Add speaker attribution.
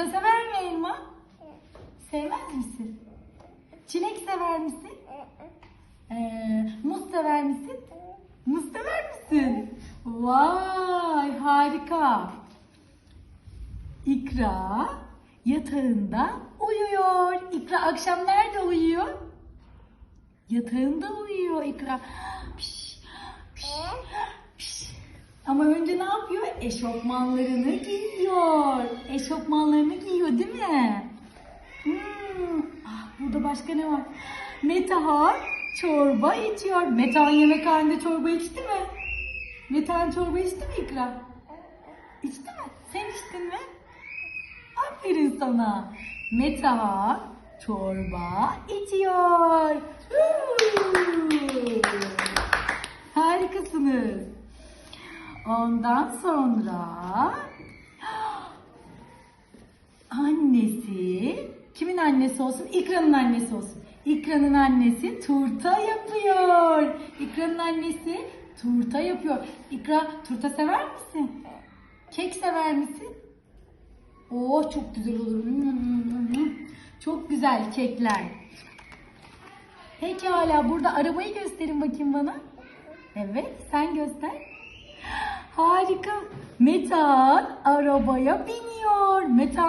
Speaker 1: İkra sever mi elma? Sevmez misin? Çilek sever misin? Ee, muz sever misin? Muz sever misin? Vay harika. İkra yatağında uyuyor. İkra akşam nerede uyuyor? Yatağında uyuyor İkra. Piş, piş. Ama önce ne yapıyor? Eşofmanlarını giyiyor. Eşofmanlarını giyiyor değil mi? Hmm. Ah, burada başka ne var? Metehan çorba içiyor. Metehan yemekhanede çorba içti mi? Metehan çorba içti mi İkra? İçti mi? Sen içtin mi? Aferin sana. Metehan çorba içiyor. Harikasınız. Ondan sonra annesi, kimin annesi olsun? İkra'nın annesi olsun. İkra'nın annesi turta yapıyor. İkra'nın annesi turta yapıyor. İkra turta sever misin? Kek sever misin? Oo çok güzel olur. Çok güzel kekler. Pekala burada arabayı gösterin bakayım bana. Evet sen göster. Harika. Metan arabaya biniyor. Metan